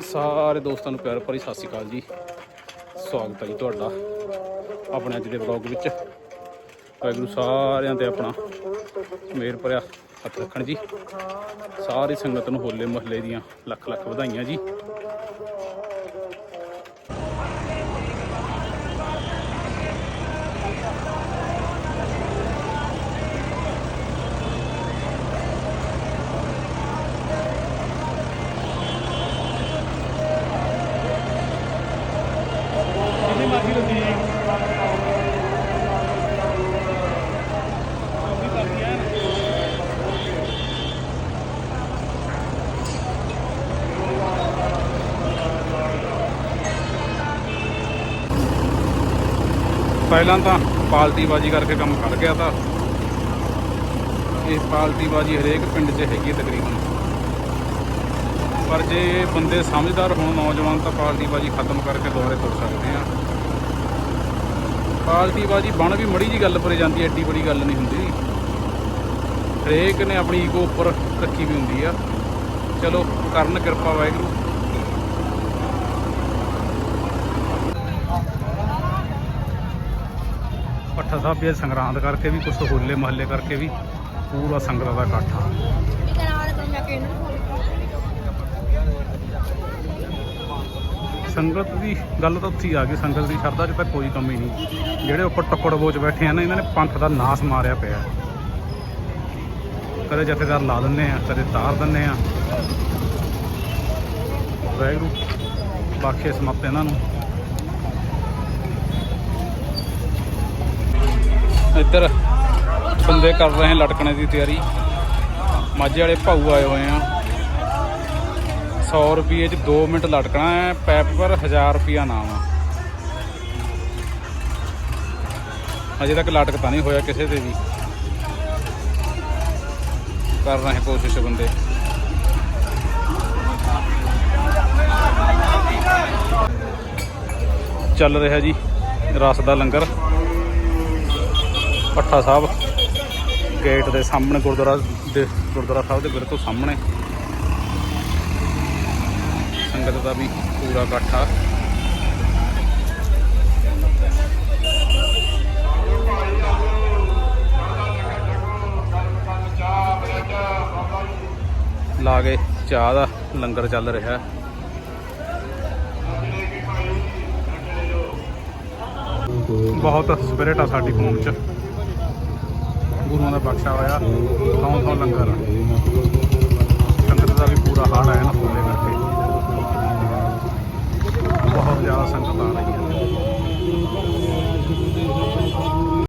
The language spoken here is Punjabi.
ਸਾਰੇ ਦੋਸਤਾਂ ਨੂੰ ਪਿਆਰ ਭਰੀ ਸਤਿ ਸ਼੍ਰੀ ਅਕਾਲ ਜੀ। ਸਵਾਗਤ ਹੈ ਜੀ ਤੁਹਾਡਾ ਆਪਣੇ ਅੱਜ ਦੇ ਵਲੌਗ ਵਿੱਚ। ਵਾਹਿਗੁਰੂ ਸਾਰਿਆਂ ਤੇ ਆਪਣਾ ਮੇਰ ਭਰਿਆ ਹੱਥ ਰੱਖਣ ਜੀ। ਸਾਰੀ ਸੰਗਤ ਨੂੰ ਹੋਲੇ ਮਹੱਲੇ ਦੀਆਂ ਲੱਖ ਲੱਖ ਵਧਾਈਆਂ ਜੀ। ਪਹਿਲਾਂ ਤਾਂ ਪਾਲਟੀਬਾਜੀ ਕਰਕੇ ਕੰਮ ਕਰ ਗਿਆ ਤਾਂ ਇਹ ਪਾਲਟੀਬਾਜੀ ਹਰੇਕ ਪਿੰਡ 'ਚ ਹੈਗੀ ਹੈ ਤਕਰੀਬਨ। ਪਰ ਜੇ ਬੰਦੇ ਸਮਝਦਾਰ ਹੋਣ, ਨੌਜਵਾਨ ਤਾਂ ਪਾਲਟੀਬਾਜ਼ੀ ਖਤਮ ਕਰਕੇ ਦੁਬਾਰੇ ਤੁਰ ਸਕਦੇ ਆ। ਪਾਲਟੀਬਾਜ਼ੀ ਬਣ ਵੀ ਮੜੀ ਜੀ ਗੱਲ ਪਰੇ ਜਾਂਦੀ ਐਡੀ ਬੜੀ ਗੱਲ ਨਹੀਂ ਹੁੰਦੀ। ਹਰੇਕ ਨੇ ਆਪਣੀ ਈਗੋ ਉੱਪਰ ਰੱਖੀ ਵੀ ਹੁੰਦੀ ਆ। ਚਲੋ, ਕਰਨ ਕਿਰਪਾ ਵਾਹਿਗੁਰੂ। ਪੱਠਾ ਸਾਹਿਬ ਵੀ ਸੰਗਰਾਂਦ ਕਰਕੇ ਵੀ ਕੁਝ ਹੋਲੇ ਮਹੱਲੇ ਕਰਕੇ ਵੀ, ਪੂਰਾ ਸੰਗਤਾਂ ਦਾ ਇਕੱਠ ਆ। ਸੰਗਤ ਦੀ ਗੱਲ ਤਾਂ ਉੱਥੇ ਹੀ ਆ ਗਈ, ਸੰਗਤ ਦੀ ਸ਼ਰਧਾ 'ਚ ਤਾਂ ਕੋਈ ਕਮੀ ਨਹੀਂ। ਜਿਹੜੇ ਉੱਪਰ ਟੱਕੜ ਬੋਚ ਬੈਠੇ ਆ ਨਾ, ਇਹਨਾਂ ਨੇ ਪੰਥ ਦਾ ਨਾਸ ਮਾਰਿਆ ਪਿਆ। ਕਦੇ ਜਥੇਦਾਰ ਲਾ ਦਿੰਨੇ ਆ, ਕਦੇ ਤਾਰ ਦਿੰਨੇ ਆ। ਵਾਹਿਗੁਰੂ, ਬਾਖੇ ਸਮਤ ਇਹਨਾਂ ਨੂੰ। ਇੱਧਰ ਬੰਦੇ ਕਰ ਰਹੇ ਲਟਕਣੇ ਦੀ ਤਿਆਰੀ। ਮਾਝੇ ਵਾਲੇ ਭਾਊ ਆਏ ਹੋਏ ਆ। 100 ਰੁਪਏ ਚ 2 ਮਿੰਟ ਲਟਕਣਾ ਹੈ, ਪੈਪ ਪਰ 1000 ਰੁਪਿਆ ਨਾਮ ਆ। ਅਜੇ ਤੱਕ ਲਟਕਤਾ ਨਹੀਂ ਹੋਇਆ ਕਿਸੇ ਤੇ ਵੀ। ਕਰ ਰਹੇ ਕੋਸ਼ਿਸ਼ ਬੰਦੇ। ਚੱਲ ਰਿਹਾ ਜੀ, ਰਸ ਦਾ ਲੰਗਰ। ਭੱਠਾ ਸਾਹਿਬ ਗੇਟ ਦੇ ਸਾਹਮਣੇ ਗੁਰਦੁਆਰਾ ਦੇ ਗੁਰਦੁਆਰਾ ਸਾਹਿਬ ਦੇ ਬਿਲਕੁਲ ਸਾਹਮਣੇ। ਸੰਗਤ ਦਾ ਵੀ ਪੂਰਾ ਇਕੱਠਾ। ਆ ਲਾ ਕੇ ਚਾਹ ਦਾ ਲੰਗਰ ਚੱਲ ਰਿਹਾ। ਬਹੁਤ ਸਪਿਰਿਟ ਆ ਸਾਡੀ ਕੌਮ ਚ ਗੁਰੂਆਂ ਦਾ ਬਖਸ਼ਾ ਹੋਇਆ ਥਾਂ ਥਾਂ ਲੰਗਰ। ਆ